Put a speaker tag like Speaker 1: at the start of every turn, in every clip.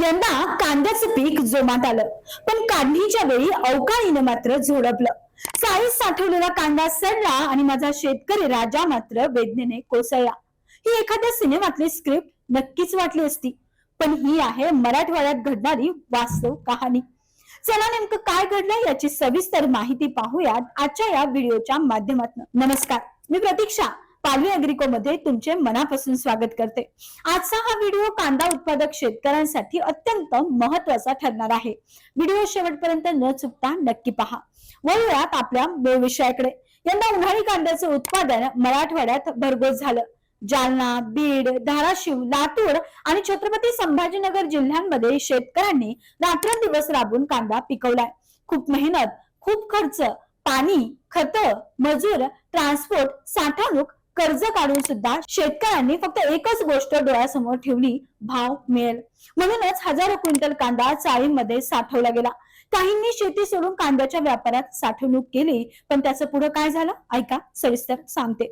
Speaker 1: यंदा कांद्याचं पीक जोमात आलं. पण काढणीच्या वेळी अवकाळीनं मात्र झोडपलं. चाळीस साठवलेला कांदा सडला आणि माझा शेतकरी राजा मात्र वेदनेने कोसळला. ही एखाद्या सिनेमातली स्क्रिप्ट नक्कीच वाटली असती पण ही आहे मराठवाड्यात घडणारी वास्तव कहाणी. चला नेमकं काय घडलं याची सविस्तर माहिती पाहूयात आजच्या या व्हिडिओच्या माध्यमातून. नमस्कार मी प्रतीक्षा. पालवी अग्रिको मध्ये तुमचे मनापासून स्वागत करते. आजचा हा व्हिडिओ कांदा उत्पादक शेतकऱ्यांसाठी अत्यंत महत्त्वाचा ठरणार आहे. व्हिडिओ शेवटपर्यंत न चुकता नक्की पहा. वळूयात आपल्या मूळ विषयाकडे. यंदा उन्हाळी कांद्याचं उत्पादन मराठवाड्यात भरघोस झालं. जालना बीड धाराशिव लातूर आणि छत्रपती संभाजीनगर जिल्ह्यांमध्ये शेतकऱ्यांनी रात्रंदिवस राबून कांदा पिकवलाय. खूप मेहनत खूप खर्च पाणी खत मजूर ट्रान्सपोर्ट साठवणूक कर्ज काढून सुद्धा शेतकऱ्यांनी फक्त एकच गोष्ट डोळ्यासमोर ठेवली भाव मिळेल म्हणूनच हजारो क्विंटल कांदा चाळीमध्ये साठवला गेला. काहींनी शेती सोडून कांद्याच्या व्यापारात साठवणूक केली पण त्याचं पुढे काय झालं? ऐका सविस्तर सांगते.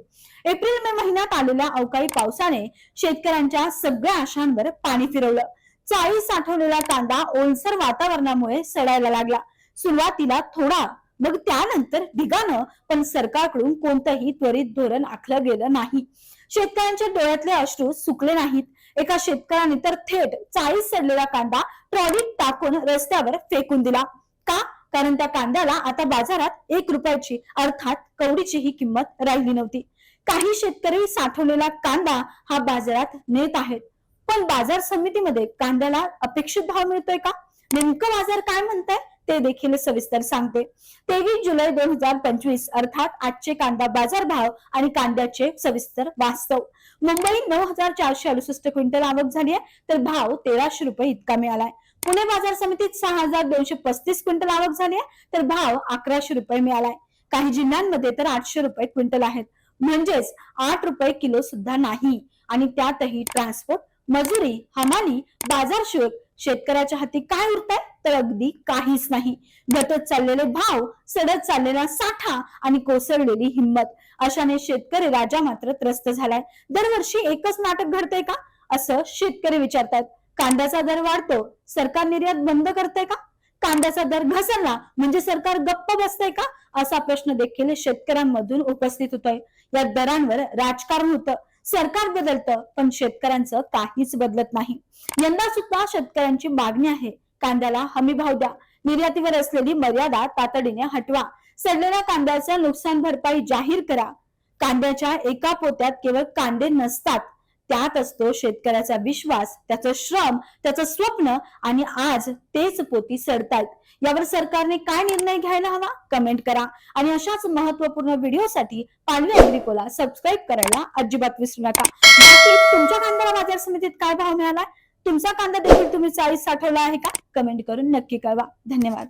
Speaker 1: एप्रिल मे महिन्यात आलेल्या अवकाळी पावसाने शेतकऱ्यांच्या सगळ्या आशांवर पाणी फिरवलं. चाळी साठवलेला कांदा ओलसर वातावरणामुळे सडायला लागला. सुरुवातीला थोडा मग त्यानंतर ढिगानं पण सरकारकडून कोणतंही त्वरित धोरण आखलं गेलं नाही. शेतकऱ्यांच्या डोळ्यातले अश्रू सुकले नाहीत. एका शेतकऱ्याने तर थेट चाळीस सडलेला कांदा ट्रॉलीत टाकून रस्त्यावर फेकून दिला. का? कारण त्या कांद्याला आता बाजारात एक रुपयाची अर्थात कवडीचीही किंमत राहिली नव्हती. काही शेतकरी साठवलेला कांदा हा बाजारात नेत आहेत. पण बाजार समितीमध्ये कांद्याला अपेक्षित भाव मिळतोय का? नेमकं बाजार काय म्हणताय? ते देखील सविस्तर सांगते. तेवीस जुलै दोन हजार पंचवीस अर्थात आजचे कांदा बाजार भाव आणि कांद्याचे सविस्तर वास्तव. मुंबई नऊ हजार चारशे अडुसष्ट क्विंटल आवक झाली आहे तर भाव तेराशे रुपये इतका मिळालाय. पुणे बाजार समितीत सहा हजार दोनशे पस्तीस क्विंटल आवक झाली आहे तर भाव अकराशे रुपये मिळालाय. काही जिल्ह्यांमध्ये तर आठशे रुपये क्विंटल आहेत. म्हणजेच आठ रुपये किलो सुद्धा नाही. आणि त्यातही ट्रान्सपोर्ट मजुरी हमाली बाजार शुल्क शेतकऱ्याच्या हाती काय उरतंय? तर अगदी काहीच नाही. घटत चाललेले भाव सडत चाललेला साठा आणि कोसळलेली हिंमत. अशाने शेतकरी राजा मात्र त्रस्त झालाय. दरवर्षी एकच नाटक घडतंय का? असं शेतकरी विचारतात कांद्याचा दर वाढतो. सरकार निर्यात बंद करते का? कांद्याचा दर घसरला. म्हणजे सरकार गप्प बसतंय का? असा प्रश्न देखील शेतकऱ्यांमधून उपस्थित होतोय. या दरांवर राजकारण होतं. सरकार बदलतं पण शेतकऱ्यांचं काहीच बदलत नाही. यंदा सुद्धा शेतकऱ्यांची मागणी आहे कांद्याला हमी भाव द्या. निर्यातीवर असलेली मर्यादा तातडीने हटवा. सडलेल्या कांद्याचं नुकसान भरपाई जाहीर करा. कांद्याच्या एका पोत्यात केवळ कांदे नसतात त्यात असतो शेतकऱ्याचा विश्वास त्याचं श्रम त्याचं स्वप्न आणि आज तेच पोती सडतायत यावर सरकारने काय निर्णय घ्यायला हवा? कमेंट करा. आणि अशाच महत्त्वपूर्ण व्हिडिओसाठी पालवी अग्रिकोला सबस्क्राईब करायला अजिबात विसरू नका. बाकी तुमच्या कांद्याला बाजार समितीत काय भाव मिळाला तुमचा कांदा देखील तुम्ही चाळीस साठवला आहे का? कमेंट करून नक्की कळवा. धन्यवाद.